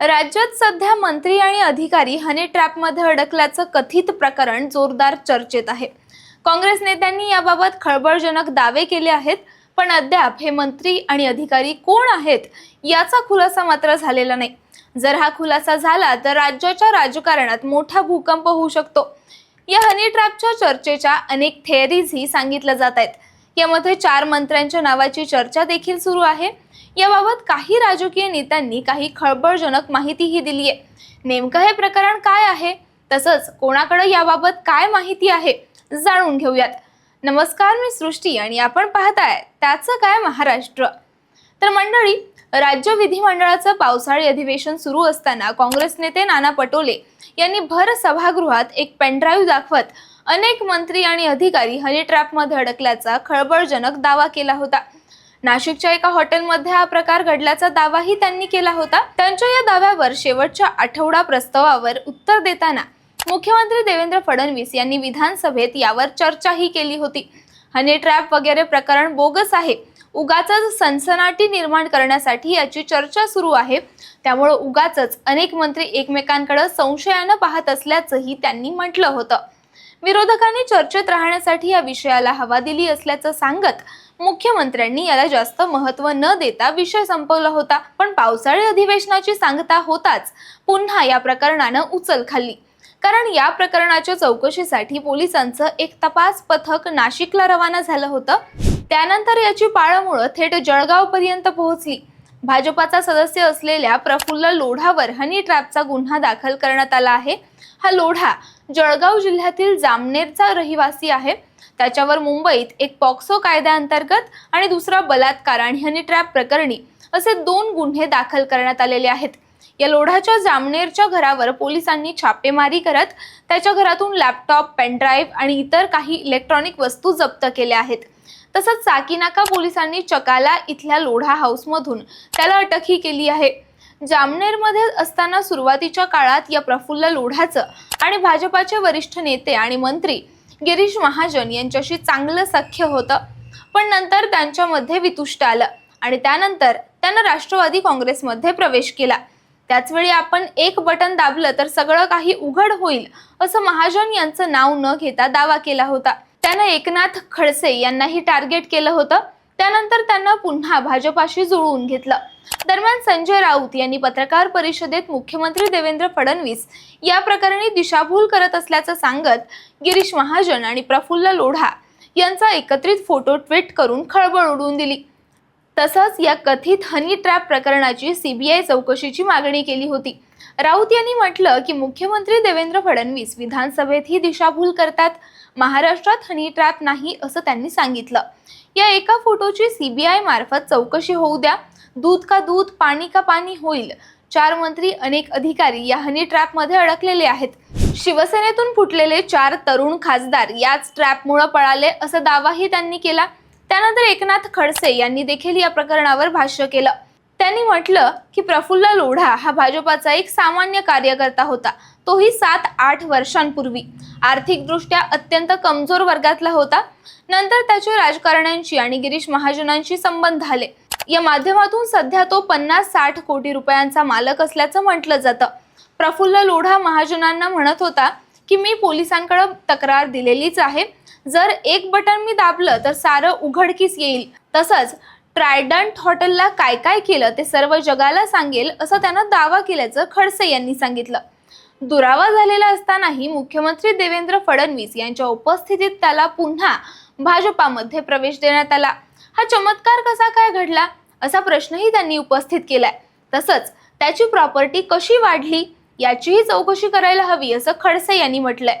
राज्यात सध्या मंत्री आणि अधिकारी हनी ट्रॅपमध्ये अडकल्याचं कथित प्रकरण जोरदार चर्चेत आहे. काँग्रेस नेत्यांनी याबाबत खळबळजनक दावे केले आहेत पण अद्याप हे मंत्री आणि अधिकारी कोण आहेत याचा खुलासा मात्र झालेला नाही. जर हा खुलासा झाला तर राज्याच्या राजकारणात मोठा भूकंप होऊ शकतो. या हनी ट्रॅपच्या चर्चेच्या अनेक थेअरीजही सांगितल्या जात आहेत. यामध्ये चार मंत्र्यांच्या नावाची चर्चा देखील सुरू आहे. याबाबत काही राजकीय नेत्यांनी काही खळबळजनक माहितीही दिली आहे. नेमकं हे प्रकरण काय आहे? तसंच कोणाकडे याबाबत काय माहिती आहे? जाणून घेऊयात. नमस्कार मी सृष्टी आणि आपण पाहताय त्याचं काय महाराष्ट्र? तर मंडळी राज्य विधिमंडळाचं पावसाळी अधिवेशन सुरू असताना काँग्रेस नेते नाना पटोले यांनी भर सभागृहात एक पेनड्राईव्ह दाखवत अनेक मंत्री आणि अधिकारी हनी ट्रॅपमध्ये अडकल्याचा खळबळजनक दावा केला होता. नाशिकच्या एका हॉटेलमध्ये हा प्रकार घडल्याचा दावाही त्यांनी केला होता. त्यांच्या या दाव्यावर शेवटच्या आठवडा प्रस्तावावर उत्तर देताना मुख्यमंत्री देवेंद्र फडणवीस यांनी विधानसभेत यावर चर्चाही केली होती. हनी ट्रॅप वगैरे प्रकरण बोगस आहे. उगाच सनसनाटी निर्माण करण्यासाठी याची चर्चा सुरू आहे. त्यामुळे उगाच अनेक मंत्री एकमेकांकडे संशयानं पाहत असल्याचंही त्यांनी म्हटलं होतं. विरोधकांनी चर्चेत राहण्यासाठी या विषयाला हवा दिली असल्याचं सांगत मुख्यमंत्र्यांनी याला जास्त महत्त्व न देता विषय संपवला होता. पण पावसाळी अधिवेशनाची सांगता होताच पुन्हा या प्रकरणानं उचल खाल्ली. कारण या प्रकरणाच्या चौकशीसाठी पोलिसांचं एक तपास पथक नाशिकला रवाना झालं होतं. त्यानंतर याची पाळमुळं थेट जळगाव पर्यंत पोहोचली. भाजपाचा सदस्य असलेल्या प्रफुल्ल लोढावर हनी ट्रॅपचा गुन्हा दाखल करण्यात आला आहे. हा लोढा जळगाव जिल्ह्यातील जामनेरचा रहिवासी आहे. त्याच्यावर मुंबईत एक पॉक्सो कायद्याअंतर्गत आणि दुसरा बलात्कार आणि हनी ट्रॅप प्रकरणी असे दोन गुन्हे दाखल करण्यात आलेले आहेत. या लोढाच्या जामनेरच्या घरावर पोलिसांनी छापेमारी करत त्याच्या घरातून लॅपटॉप पेनड्राईव्ह आणि इतर काही इलेक्ट्रॉनिक वस्तू जप्त केल्या आहेत. तसंच साकीनाका पोलिसांनी चकाला इथल्या लोढा हाऊसमधून त्याला अटकही केली आहे. जामनेरमध्ये असताना सुरुवातीच्या काळात या प्रफुल्ल लोढाचं आणि भाजपाचे वरिष्ठ नेते आणि मंत्री गिरीश महाजन यांच्याशी चांगलं सख्य होतं. पण नंतर त्यांच्यामध्ये वितुष्ट आलं आणि त्यानंतर त्यानं राष्ट्रवादी काँग्रेसमध्ये प्रवेश केला. त्याचवेळी आपण एक बटन दाबलं तर सगळं काही उघड होईल असं महाजन यांचं नाव न घेता दावा केला होता. त्यानं एकनाथ खडसे यांनाही टार्गेट केलं होतं. त्यानंतर त्यांना पुन्हा भाजपाशी जुळवून घेतलं. दरम्यान संजय राऊत यांनी पत्रकार परिषदेत मुख्यमंत्री देवेंद्र फडणवीस या प्रकरणी दिशाभूल करत असल्याचं सांगत गिरीश महाजन आणि प्रफुल्ल लोढा यांचा एकत्रित फोटो ट्विट करून खळबळ उडवून दिली. तसंच या कथित हनी ट्रॅप प्रकरणाची सीबीआय चौकशीची मागणी केली होती. राऊत यांनी म्हटलं की मुख्यमंत्री देवेंद्र फडणवीस विधानसभेत ही दिशाभूल करतात. महाराष्ट्रात हनी ट्रॅप नाही असं त्यांनी सांगितलं. या एका फोटोची सीबीआय मार्फत चौकशी होऊ द्या. दूध का दूध पाणी का पाणी होईल? चार मंत्री अनेक अधिकारी या हनी ट्रॅपमध्ये अडकलेले आहेत. शिवसेनेतून फुटलेले चार तरुण खासदार याच ट्रॅपमुळे पळाले असा दावाही त्यांनी केला. त्यानंतर एकनाथ खडसे यांनी देखील या प्रकरणावर भाष्य केलं. त्यांनी म्हटलं की प्रफुल्ल लोढा हा भाजपाचा एक सामान्य कार्यकर्ता होता. तोही सात आठ वर्षांपूर्वी. आर्थिकदृष्ट्या अत्यंत कमजोर वर्गातला होता. नंतर त्याचे राजकारण्यांशी आणि गिरीश महाजनांशी संबंध आले. या माध्यमातून सध्या तो पन्नास साठ कोटी रुपयांचा मालक असल्याचं म्हटलं जातं. प्रफुल्ल लोढा महाजनांना म्हणत होता की मी पोलिसांकडे तक्रार दिलेलीच आहे. जर एक बटन मी दाबलं तर सारं उघडकीस येईल. तसंच ट्रायडंट हॉटेलला काय काय केलं ते सर्व जगाला सांगेल असं त्यानं दावा केल्याचं खडसे यांनी सांगितलं. दुरावा झालेला असतानाही मुख्यमंत्री देवेंद्र फडणवीस यांच्या उपस्थितीत त्याला पुन्हा भाजपामध्ये प्रवेश देण्यात आला. हा चमत्कार कसा काय घडला? असा प्रश्नही त्यांनी उपस्थित केलाय. तसंच त्याची प्रॉपर्टी कशी वाढली याचीही चौकशी करायला हवी असं खडसे यांनी म्हटलंय.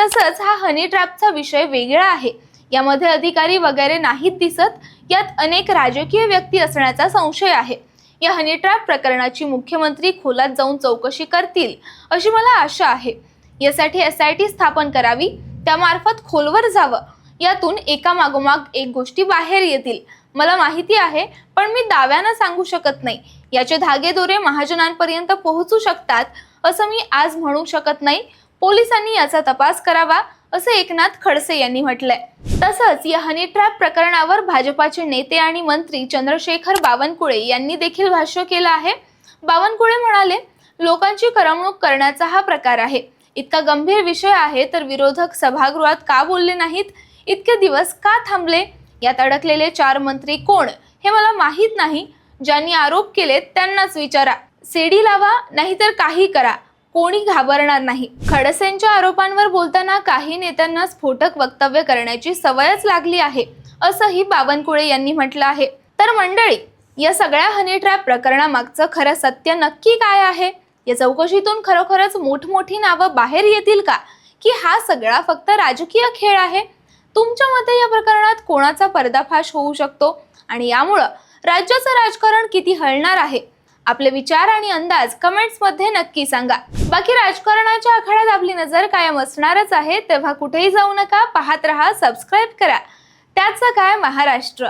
तसंच हा हनी ट्रॅपचा विषय वेगळा आहे. यामध्ये अधिकारी वगैरे नाहीत दिसत यात अनेक राजकीय व्यक्ती असण्याचा संशय आहे. या हनी ट्रॅप प्रकरणाची मुख्यमंत्री खोलात जाऊन चौकशी करतील अशी मला आशा आहे. यासाठी एस आय टी स्थापन करावी त्यामार्फत खोलवर जावं. यातून एका मागोमाग एक गोष्टी बाहेर येतील. मला माहिती आहे पण मी दाव्यानं सांगू शकत नाही. याचे धागेदोरे महाजनांपर्यंत पोहोचू शकतात असं मी आज म्हणू शकत नाही. पोलिसांनी याचा तपास करावा असं एकनाथ खडसे यांनी म्हटलंय. तसंच या हनी ट्रॅप प्रकरणावर भाजपाचे नेते आणि मंत्री चंद्रशेखर बावनकुळे यांनी देखील भाष्य केलं आहे. बावनकुळे म्हणाले लोकांची करमणूक करण्याचा हा प्रकार आहे. इतका गंभीर विषय आहे तर विरोधक सभागृहात का बोलले नाहीत? इतके दिवस का थांबले? यात अडकलेले चार मंत्री कोण हे मला माहीत नाही. ज्यांनी आरोप केलेत त्यांनाच विचारा. सेडी लावा नाहीतर काही करा. कोणी घाबरणार नाही. खडसेंच्या आरोपांवर बोलताना काही नेत्यांना स्फोटक वक्तव्य करण्याची सवयच लागली आहे असंही बावनकुळे यांनी म्हटलं आहे. तर मंडळी या सगळ्या हनी ट्रॅप प्रकरणामागचं खरं सत्य नक्की काय आहे? या चौकशीतून खरोखरच मोठमोठी नावं बाहेर येतील का? की हा सगळा फक्त राजकीय खेळ आहे? तुमच्या मते या प्रकरणात कोणाचा पर्दाफाश होऊ शकतो? आणि यामुळं राज्याचं राजकारण किती हलणार आहे? आपले विचार आणि अंदाज कमेंट्समध्ये नक्की सांगा. बाकी राजकारणाच्या आखाड्यात आपली नजर कायम असणारच आहे तेव्हा कुठेही जाऊ नका पाहत रहा सबस्क्राईब करा. त्याचं काय महाराष्ट्र?